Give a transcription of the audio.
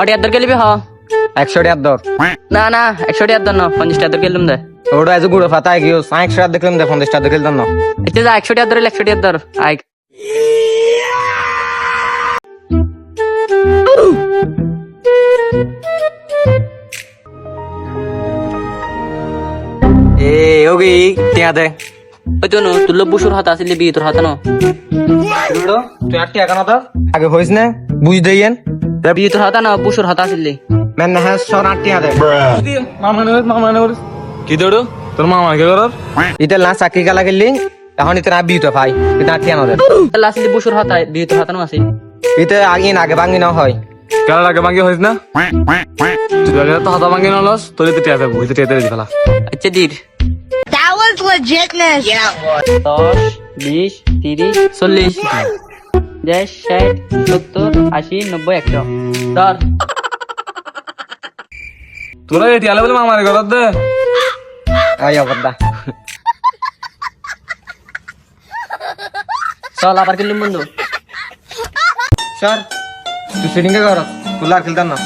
অটিয়ার দর গেলিবি হ। একশো দর না না একশো টিয়ার দর না পঞ্চাশ দর গেলাম দে। ওটা আছে গুড়ো ফাতায় গিয়ে একশো টাকা দেখলাম দে পঞ্চাশ টাকা দেখলাম না। এতে যা একশো টিয়ার দর একশো টিয়ার দর আয় এ ওগি টিয়া দে। ওই তো নো তুলো বুসুর হাত আসলে বিয়ে তোর হাত ন। তুই আর টিয়া কেন দর আগে হইস না বুঝ দেইয়েন। বিয়ে তোর হাত না বুসুর হাত আসলে মেন না হ্যাঁ সর আট টিয়া দে মামা মামা নেবে কি দৌড়ো তোর মামা কে করার? ইতে লাস্ট চাকরি কালা গেলি এখন ইতে না বিউতে ভাই ইতে আর টিয়া না দে তাহলে আসলে বুসুর হাত বিয়ে তোর হাত ন আছে। ইতে আগে আগে ভাঙি না হয়। কেন আগে ভাঙ্গি হইস না? তুই আগে তো হাতা ভাঙ্গি নলস তোর তো টিয়া দেবো তুই টিয়া দিয়ে ফেলা। আচ্ছা দির। That legitness. Yeah. দশ বিশ তিরিশ চল্লিশ। দেশ ষাট সত্তর আশি নব্বই একশো। ধর তোরা এই টিয়া বলে মামারে করার দে। আই অবদা চল আবার কিনলাম বন্ধু। সর তুই শুটিং কে কর তুলা আর খেলতাম না।